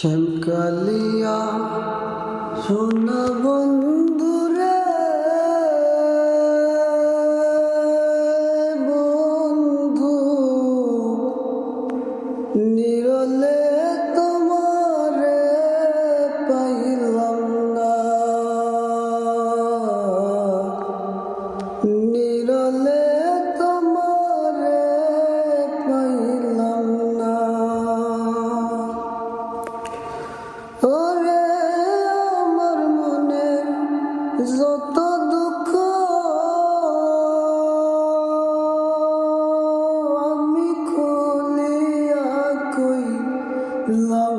শ্যামকালিয়া সোনা বন্ধুরে বন্ধু নিরলে যত দুঃখ আমি খুলিয়া কই না